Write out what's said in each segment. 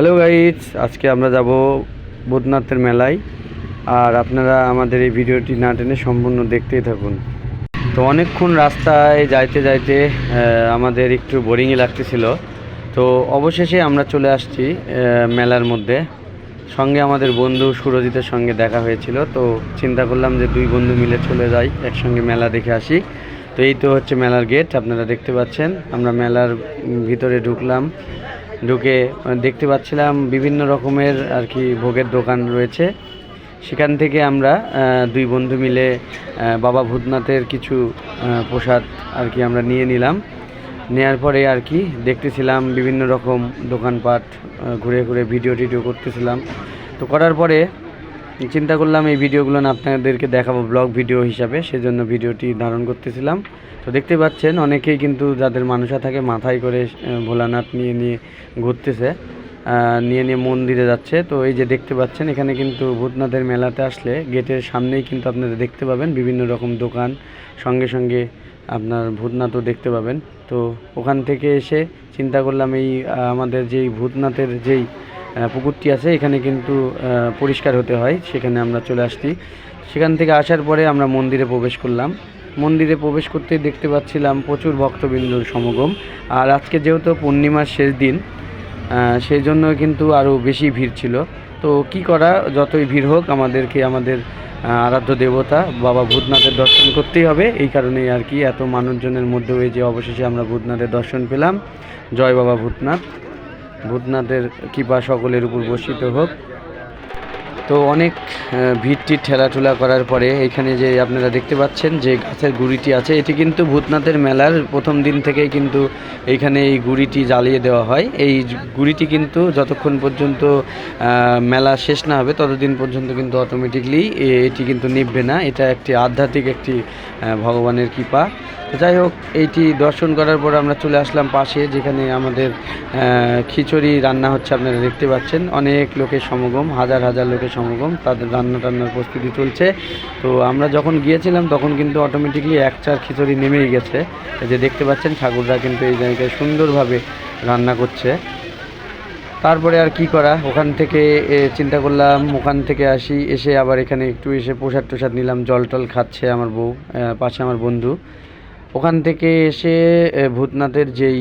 Hello guys আজকে আমরা যাব বুধনাথের মেলায়। আর আপনারা আমাদের এই ভিডিওটি না টেনে সম্পূর্ণ দেখতেই থাকুন। তো অনেকক্ষণ রাস্তায় যাইতে যাইতে আমাদের একটু বোরিংই লাগতেছিল। তো অবশেষে আমরা চলে আসছি মেলার মধ্যে। সঙ্গে আমাদের বন্ধু সুরজিতের সঙ্গে দেখা হয়েছিল। তো চিন্তা করলাম যে দুই বন্ধু মিলে চলে যাই, একসঙ্গে মেলা দেখে আসি। তো এই তো হচ্ছে মেলার গেট আপনারা দেখতে পাচ্ছেন। আমরা মেলার ভিতরে ঢুকলাম। ঢুকে দেখতে পাচ্ছিলাম বিভিন্ন রকমের আর কি ভোগের দোকান রয়েছে। সেখান থেকে আমরা দুই বন্ধু মিলে বাবা ভূতনাথের কিছু প্রসাদ আর কি আমরা নিয়ে নিলাম। নেয়ার পরে আর কি দেখতেছিলাম বিভিন্ন রকম দোকানপাট ঘুরে ঘুরে ভিডিও টিডিও করতেছিলাম। তো করার পরে চিন্তা করলাম এই ভিডিওগুলো না আপনাদেরকে দেখাবো ব্লগ ভিডিও হিসাবে, সেজন্য ভিডিওটি ধারণ করতেছিলাম। তো দেখতে পাচ্ছেন, অনেকেই কিন্তু যাদের মানুষা থাকে মাথায় করে ভোলানাথ নিয়ে নিয়ে ঘুরতেছে নিয়ে নিয়ে মন্দিরে যাচ্ছে। তো এই যে দেখতে পাচ্ছেন, এখানে কিন্তু ভূতনাথের মেলাতে আসলে গেটের সামনেই কিন্তু আপনারা দেখতে পাবেন বিভিন্ন রকম দোকান। সঙ্গে সঙ্গে আপনার ভূতনাথও দেখতে পাবেন। তো ওখান থেকে এসে চিন্তা করলাম এই আমাদের যেই ভূতনাথের যেই পুকুরটি আছে, এখানে কিন্তু পরিষ্কার হতে হয়, সেখানে আমরা চলে আসছি। সেখান থেকে আসার পরে আমরা মন্দিরে প্রবেশ করলাম। মন্দিরে প্রবেশ করতে দেখতে পাচ্ছিলাম প্রচুর ভক্তবৃন্দর সমাগম। আর আজকে যেহেতু পূর্ণিমার শেষ দিন সেই জন্য কিন্তু আরও বেশি ভিড় ছিল। তো কি করা, যতই ভিড় হোক, আমাদেরকে, আমাদের আরাধ্য দেবতা, বাবা ভূতনাথের দর্শন করতেই হবে। এই কারণেই আর কি, এত মানুষজনের মধ্যে ওই যে অবশেষে আমরা ভূতনাথের দর্শন পেলাম। জয় বাবা ভূতনাথ। ভূতনাথের কৃপা সকলের উপর বর্ষিত হোক। তো অনেক আহ, ভিড় টির ঠেলাঠুলা করার পরে এখানে যে আপনারা দেখতে পাচ্ছেন যে গাছের গুড়িটি আছে এটি কিন্তু ভূতনাথের মেলার প্রথম দিন থেকেই কিন্তু এইখানে এই গুড়িটি জ্বালিয়ে দেওয়া হয়। এই গুড়িটি কিন্তু যতক্ষণ পর্যন্ত মেলা শেষ না হবে ততদিন পর্যন্ত কিন্তু অটোমেটিকলি এটি কিন্তু নিভবে না। এটা একটি আধ্যাত্মিক একটি ভগবানের কৃপা। যাই হোক, এইটি দর্শন করার পর আমরা চলে আসলাম পাশে, যেখানে আমাদের খিচুড়ি রান্না হচ্ছে আপনারা দেখতে পাচ্ছেন। অনেক লোকের সমাগম, হাজার হাজার লোকের সমাগম, তাদের রান্না টান্নার প্রস্তুতি চলছে। তো আমরা যখন গিয়েছিলাম, তখন কিন্তু অটোমেটিকলি এক চার খিচুড়ি নেমেই গেছে। যে দেখতে পাচ্ছেন, ঠাকুররা কিন্তু এই জায়গায় সুন্দরভাবে রান্না করছে। তারপরে আর কি করা? ওখান থেকে চিন্তা করলাম, ওখান থেকে আসি, এসে আবার এখানে একটু এসে প্রসাদ টোসাদ নিলাম, জল টল খাচ্ছে আমার বউ পাশে আমার বন্ধু। ওখান থেকে এসে ভূতনাথের যেই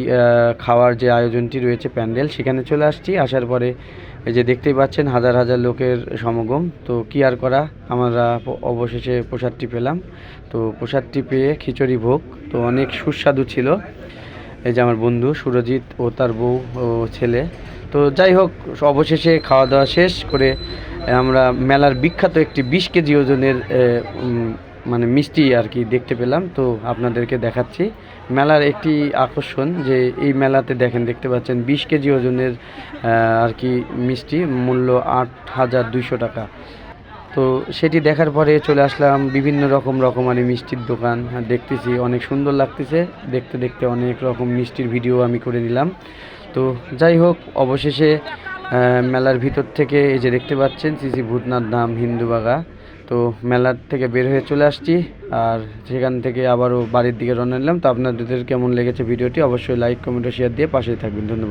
খাওয়ার যে আয়োজনটি রয়েছে প্যান্ডেল, সেখানে চলে আসছি। আসার পরে এই যে দেখতেই পাচ্ছেন, হাজার হাজার লোকের সমাগম। তো কি আর করা, আমরা অবশেষে প্রসাদটি পেলাম। তো প্রসাদটি পেয়ে খিচুড়ি ভোগ, তো অনেক সুস্বাদু ছিল। এই যে আমার বন্ধু সুরজিৎ ও তার বউ ও ছেলে। তো যাই হোক, অবশেষে খাওয়া দাওয়া শেষ করে আমরা মেলার বিখ্যাত একটি বিশ কেজি ওজনের মানে মিষ্টি আর কি দেখতে পেলাম। তো আপনাদেরকে দেখাচ্ছি। মেলার একটি আকর্ষণ যে এই মেলাতে দেখেন দেখতে পাচ্ছেন বিশ কেজি ওজনের আর কি মিষ্টি মূল্য আট হাজার দুইশো টাকা। তো সেটি দেখার পরে চলে আসলাম বিভিন্ন রকম রকমারি মিষ্টির দোকান। হ্যাঁ, দেখতেছি অনেক সুন্দর লাগতেছে। দেখতে দেখতে অনেক রকম মিষ্টির ভিডিও আমি করে নিলাম। তো যাই হোক অবশেষে মেলার ভিতর থেকে এই যে দেখতে পাচ্ছেন শ্রী ভূতনাথ ধাম হিন্দুবাগা। তো মেলার থেকে বের হয়ে চলে আসছি। আর সেখান থেকে আবারও বাড়ির দিকে রওনা নিলাম তো আপনাদের কেমন লেগেছে ভিডিওটি অবশ্যই লাইক কমেন্ট ও শেয়ার দিয়ে পাশেই থাকবেন। ধন্যবাদ।